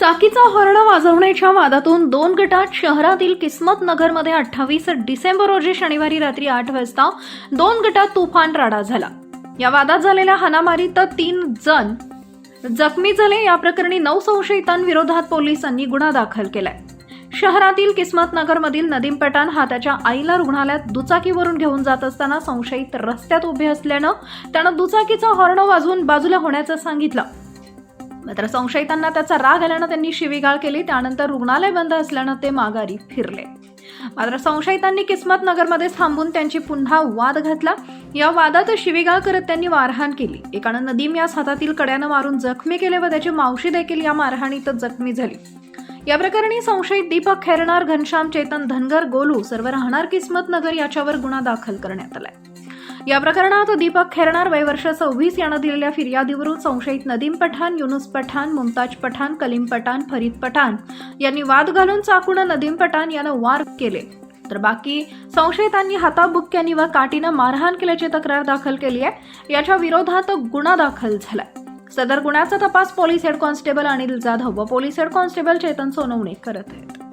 चाकीचा horn वाजवण्याच्या वादातून दोन गटात शहरातील किस्मत नगरमध्ये अठ्ठावीस डिसेंबर रोजी शनिवारी रात्री आठ वाजता दोन गटात तुफान राडा झाला. या वादात झालेल्या हानामारीत तीन जण जखमी झाले. या प्रकरणी नऊ संशयितांविरोधात पोलिसांनी गुन्हा दाखल केलाय. शहरातील किस्मत नगरमधील नदीम पठाण हा त्याच्या आईला रुग्णालयात दुचाकीवरून घेऊन जात असताना संशयित रस्त्यात उभे असल्यानं त्यानं दुचाकीचा हॉर्न वाजवून बाजूला होण्याचं सांगितलं. मात्र संशयितांना त्याचा राग आल्यानं त्यांनी शिवीगाळ केली. त्यानंतर रुग्णालय बंद असल्यानं ते माघारी फिरले. मात्र संशयितांनी किस्मत नगरमध्ये थांबून त्यांची पुन्हा वाद घातला. या वादात शिवीगाळ करत त्यांनी मारहाण केली. एकानं नदीम यास हातातील कड्यानं मारून जखमी केले व त्याची मावशी देखील या मारहाणीतच जखमी झाली. या प्रकरणी संशयित दीपक खेरणार घनश्याम चेतन धनगर गोलू सर्व राहणार किस्मत नगर याच्यावर गुन्हा दाखल करण्यात आलाय. या प्रकरणात दीपक खेरणार वयवर्ष सव्वीस यानं दिलेल्या फिर्यादीवरून संशयित नदीम पठाण युनुस पठाण मुमताज पठाण कलीम पठाण फरीद पठाण यांनी वाद घालून चाकून नदीम पठाण यानं वार केले. तर बाकी संशयितांनी हाताबुक्क्यांनी व काठीनं मारहाण केल्याची तक्रार दाखल केली आहे. याच्या विरोधात गुन्हा दाखल झालाय. सदर गुन्ह्याचा तपास police head constable Anil Jadhav व police head constable Chetan Sonawane करत आहेत.